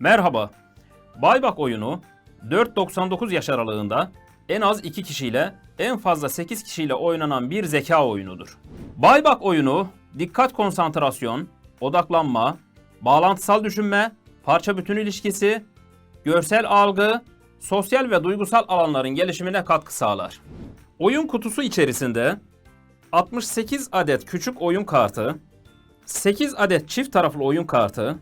Merhaba. Baybak oyunu 4-99 yaş aralığında en az 2 kişiyle en fazla 8 kişiyle oynanan bir zeka oyunudur. Baybak oyunu dikkat konsantrasyon, odaklanma, bağlantısal düşünme, parça bütün ilişkisi, görsel algı, sosyal ve duygusal alanların gelişimine katkı sağlar. Oyun kutusu içerisinde 68 adet küçük oyun kartı, 8 adet çift taraflı oyun kartı,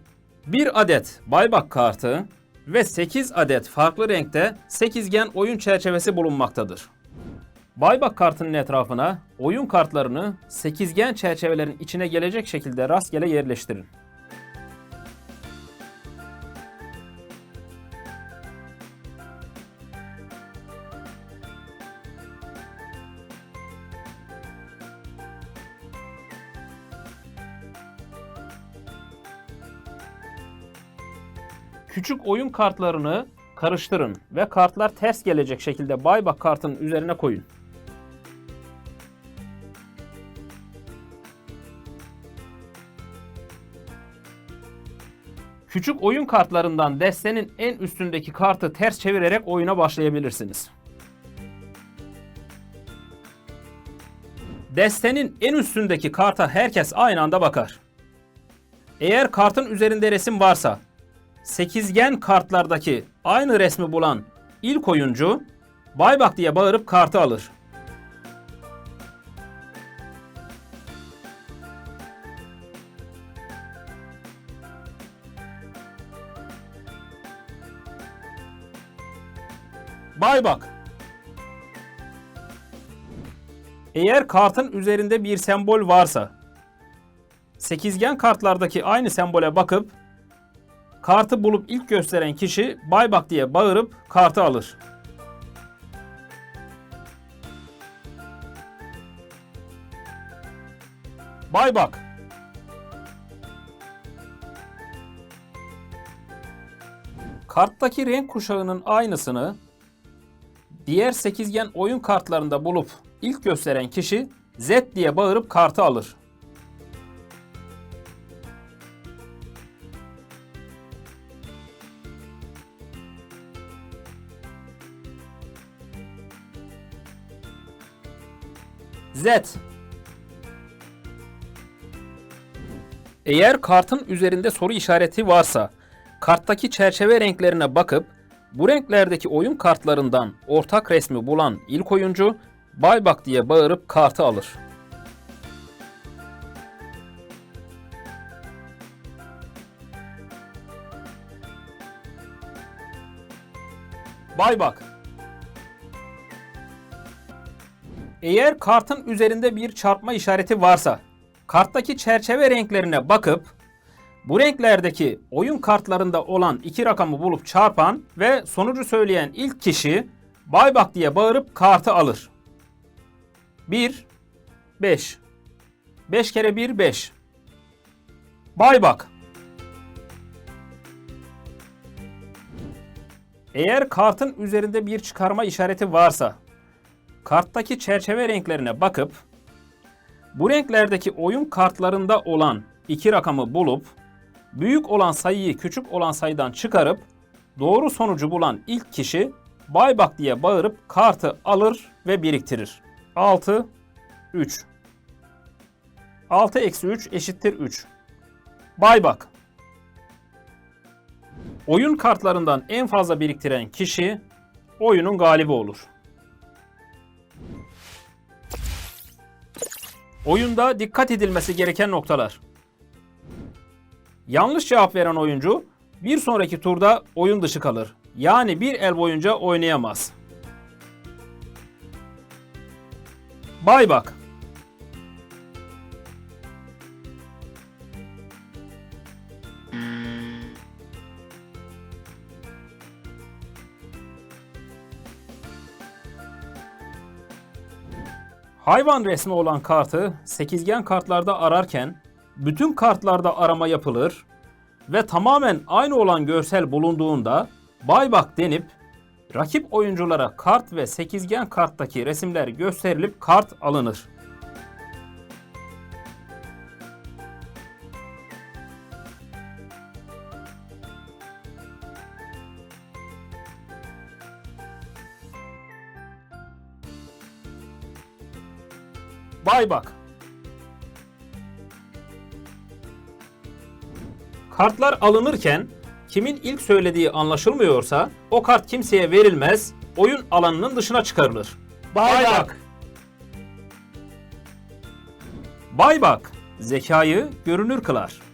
1 adet baybak kartı ve 8 adet farklı renkte sekizgen oyun çerçevesi bulunmaktadır. Baybak kartının etrafına oyun kartlarını sekizgen çerçevelerin içine gelecek şekilde rastgele yerleştirin. Küçük oyun kartlarını karıştırın ve kartlar ters gelecek şekilde baybak kartının üzerine koyun. Küçük oyun kartlarından destenin en üstündeki kartı ters çevirerek oyuna başlayabilirsiniz. Destenin en üstündeki karta herkes aynı anda bakar. Eğer kartın üzerinde resim varsa sekizgen kartlardaki aynı resmi bulan ilk oyuncu baybak diye bağırıp kartı alır. Baybak. Eğer kartın üzerinde bir sembol varsa, sekizgen kartlardaki aynı sembole bakıp kartı bulup ilk gösteren kişi baybak diye bağırıp kartı alır. Baybak. Karttaki renk kuşağının aynısını diğer sekizgen oyun kartlarında bulup ilk gösteren kişi Z diye bağırıp kartı alır. Z. Eğer kartın üzerinde soru işareti varsa, karttaki çerçeve renklerine bakıp bu renklerdeki oyun kartlarından ortak resmi bulan ilk oyuncu baybak diye bağırıp kartı alır. Baybak Eğer kartın üzerinde bir çarpma işareti varsa, karttaki çerçeve renklerine bakıp bu renklerdeki oyun kartlarında olan iki rakamı bulup çarpan ve sonucu söyleyen ilk kişi baybak diye bağırıp kartı alır. 1 5 5 kere 1 5 Baybak Eğer kartın üzerinde bir çıkarma işareti varsa karttaki çerçeve renklerine bakıp bu renklerdeki oyun kartlarında olan iki rakamı bulup büyük olan sayıyı küçük olan sayıdan çıkarıp doğru sonucu bulan ilk kişi baybak diye bağırıp kartı alır ve biriktirir. 6 3 6 eksi 3 eşittir 3. Baybak Oyun kartlarından en fazla biriktiren kişi oyunun galibi olur. Oyunda dikkat edilmesi gereken noktalar. Yanlış cevap veren oyuncu bir sonraki turda oyun dışı kalır. Yani bir el boyunca oynayamaz. Baybak Hayvan resmi olan kartı sekizgen kartlarda ararken bütün kartlarda arama yapılır ve tamamen aynı olan görsel bulunduğunda baybak denip rakip oyunculara kart ve sekizgen karttaki resimler gösterilip kart alınır. Baybak. Kartlar alınırken kimin ilk söylediği anlaşılmıyorsa o kart kimseye verilmez, oyun alanının dışına çıkarılır. Baybak. Baybak, zekayı görünür kılar.